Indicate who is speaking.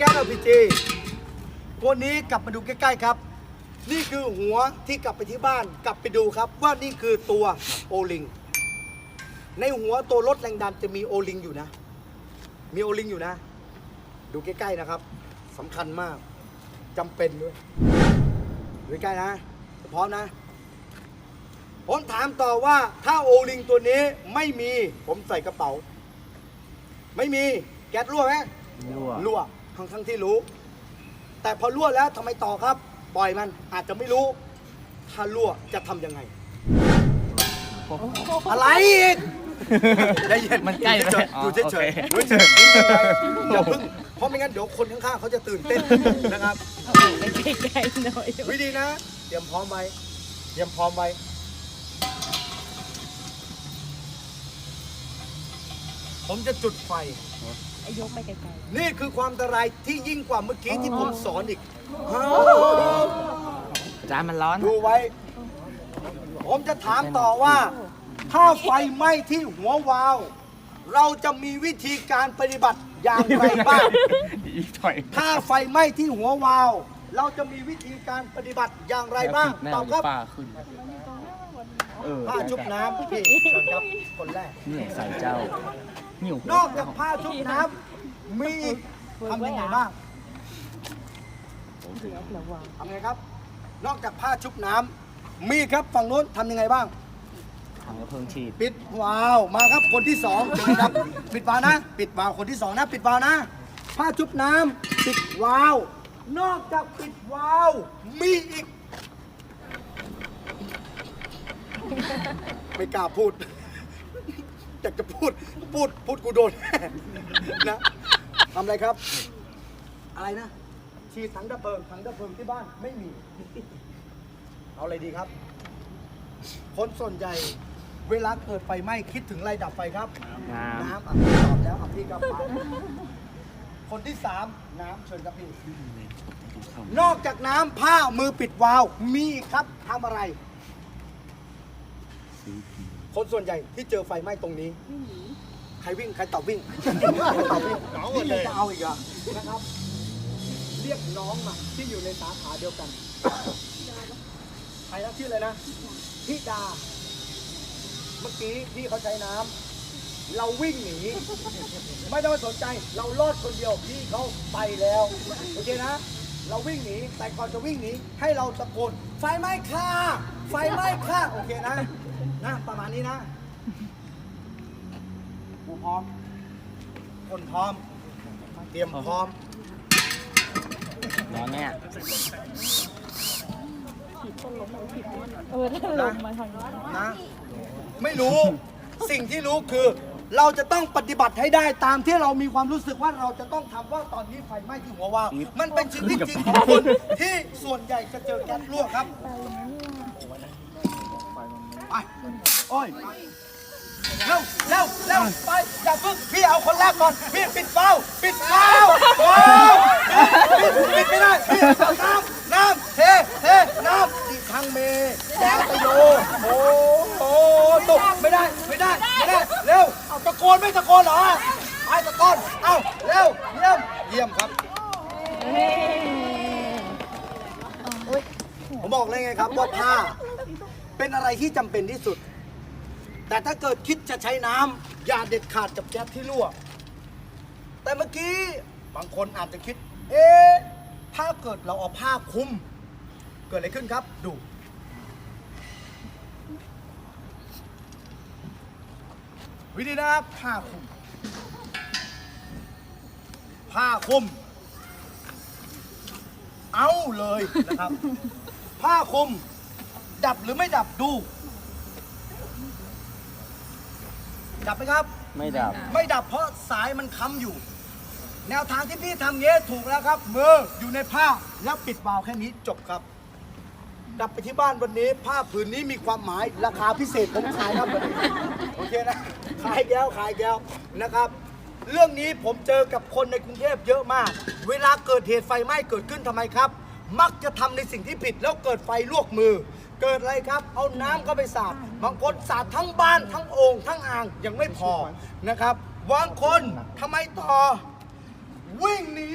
Speaker 1: LPG ตัวนี้กลับมาดูใกล้ ๆ ครับ นี่คือหัวที่กลับไปที่บ้านกลับไปดูครับ ว่านี่คือตัวโอลิง ในหัวตัวรถแรงดันจะมีโอลิงอยู่นะ มีโอลิงอยู่นะ ดูใกล้ๆนะครับสำคัญมากจำเป็นด้วยดูใกล้ๆนะพร้อมนะผมถามต่อว่าถ้าโอลิงตัวนี้ไม่มีผมใส่กระเป๋า ไม่มีแก๊สรั่วไหม
Speaker 2: รั่ว
Speaker 1: รั่ว ทั้งทั้งที่รู้ แต่พอรั่วแล้วทำไมต่อครับ ปล่อยมันอาจจะไม่รู้ ถ้ารั่วจะทำยังไง อะไรอีกใจเย็น
Speaker 2: มันใกล้ไหม
Speaker 1: อยู่เฉยๆอยู่เฉย
Speaker 2: อ๋อ
Speaker 1: ๆ
Speaker 2: โอ
Speaker 1: อยู่
Speaker 2: เค
Speaker 1: เฉยๆนิ่งๆอย่าเพิ่งเพราะไม่งั้นเดี๋ยวคนข้างๆเขาจะตื่นเต้นนะครับ
Speaker 3: ไปไกลๆหน่อย
Speaker 1: วิธีนะเตรียมพร้อมไว้เตรียมพร้อมไว้ผมจะจุดไฟ
Speaker 3: ไอ้ ยกไปไกล
Speaker 1: นี่คือความอันตรายที่ยิ่งกว่าเมื่อกี้ที่ผมสอนอีก
Speaker 2: อาจารย์มันร้อน
Speaker 1: ดูไว้ ผมจะถามต่อว่า ถ้าไฟไหม้ที่หัววาล์วเราจะมีวิธีการปฏิบัติอย่างไรบ้าง
Speaker 2: อีกถอย
Speaker 1: ถ้าไฟไหม้ที่หัววาล์วเราจะมีวิธีการปฏิบัติอย่างไรบ้าง
Speaker 2: แม่
Speaker 1: ตอบครับ
Speaker 2: ป้าขึ้น เออ
Speaker 1: ผ้าชุบน้ำพี่เชิญครับคนแรก
Speaker 2: นี่ใส่เจ้าหิวน
Speaker 1: อกจากผ้าชุบน้ำมีอีกทำยังไงบ้าง
Speaker 3: ๆเดี๋ยวระวัง
Speaker 1: ทำไงครับ นอกจากผ้าชุบน้ำมีครับฝั่งโน้นทำยังไงบ้าง
Speaker 2: ทำกระเพิงฉีด
Speaker 1: ปิดวาล์วมาครับคนที่สองเชิญครับปิดวาล์วนะ ปิดวาล์วคนที่สองนะ ปิดวาล์วนะ ผ้าชุบน้ำปิดวาล์วนอกจากปิดวาล์วมีอีก ไม่กล้าพูด อยากจะพูด พูด พูดกูโดน นะทำอะไรครับ อะไรนะ ฉีดถังดับเพลิงถังดับเพลิงที่บ้านไม่มี เอาอะไรดีครับ คนส่วนใหญ่ เวลาเกิดไฟไหม้คิดถึงอะไรดับไฟครับ
Speaker 2: น้ำ
Speaker 1: น้ำอะพี่ตอบแล้วอะพี่ก็ไปคนที่สามน้ำเชิญครับพี่ นอกจากน้ำผ้ามือปิดวาล์วมีอีกครับทำอะไร คนส่วนใหญ่ที่เจอไฟไหม้ตรงนี้ ใครวิ่งใครตอบวิ่งใครตอบวิ่งนี่ยังจะเอาอีกเหรอนะครับ เรียกน้องมาที่อยู่ในสาขาเดียวกัน ใครนะชื่ออะไรนะพี่ดา เมื่อกี้พี่เขาใช้น้ำ เราวิ่งหนี ไม่ต้องไปสนใจ เรารอดคนเดียวพี่เขาไปแล้ว โอเคนะ เราวิ่งหนี แต่ก่อนจะวิ่งหนี ให้เราตะโกน ไฟไหม้ค่ะ ไฟไหม้ค่ะ โอเคนะ นะ ประมาณนี้นะกูพร้อม คนพร้อม เตรียมพร้อม
Speaker 2: ร้อนเนี่ย
Speaker 3: เออถ้าลงมาทางนี้
Speaker 1: นะ ไม่รู้ สิ่งที่รู้คือ เราจะต้องปฏิบัติให้ได้ตามที่เรามีความรู้สึกว่าเราจะต้องทำว่าตอนนี้ไฟไหม้ที่หัววาล์วมันเป็นชีวิตจริงของคนที่ส่วนใหญ่จะเจอแก๊สรั่วครับ อ้ยเร็วเร็วเร็วไปอย่าเพิ่งพี่เอาคนแรกก่อนพี่ปิดเฝ้าปิดเฝ้าว้ปิดปิดไม่ได้พี่น้ำน้ำเทเทน้ำอีกครั้งเมแดงไปโยโอ้โหตกไม่ได้ไม่ได้ไม่ได้เร็วเอาตะโกนไม่ตะโกนเหรอไปตะโกนเอาเร็วเยี่ยมเยี่ยมครับผมบอกเลยไงครับว่าผ้าเป็นอะไรที่จำเป็นที่สุด แต่ถ้าเกิดคิดจะใช้น้ำอย่าเด็ดขาดกับแก๊สที่รั่ว แต่เมื่อกี้บางคนอาจจะคิด เอ๊ะถ้าเกิดเราเอาผ้าคลุม เกิดอะไรขึ้นครับ ดู วิธีนะครับผ้าคลุม ผ้าคลุม เอาเลยนะครับ ผ้าคลุม ดับหรือไม่ดับดู ดับไหมครับ
Speaker 2: ไม่ดับ
Speaker 1: ไม่ดับเพราะสายมันค้ำอยู่ แนวทางที่พี่ทำเงี้ยถูกแล้วครับ มืออยู่ในผ้าแล้วปิดวาล์วแค่นี้จบครับดับไปที่บ้านวันนี้ ผ้าผืนนี้มีความหมายราคาพิเศษผมขายครับวันนี้โอเคนะ ขายแก้วขายแก้วนะครับ เรื่องนี้ผมเจอกับคนในกรุงเทพเยอะมาก เวลาเกิดเหตุไฟไหม้เกิดขึ้นทำไมครับ มักจะทำในสิ่งที่ผิดแล้วเกิดไฟลวกมือ เกิดอะไรครับ เอาน้ำเข้าไปสาด บางคนสาดทั้งบ้านทั้งโอ่งทั้งอ่างยังไม่พอนะครับ บางคนทำไมต่อ วิ่งหนี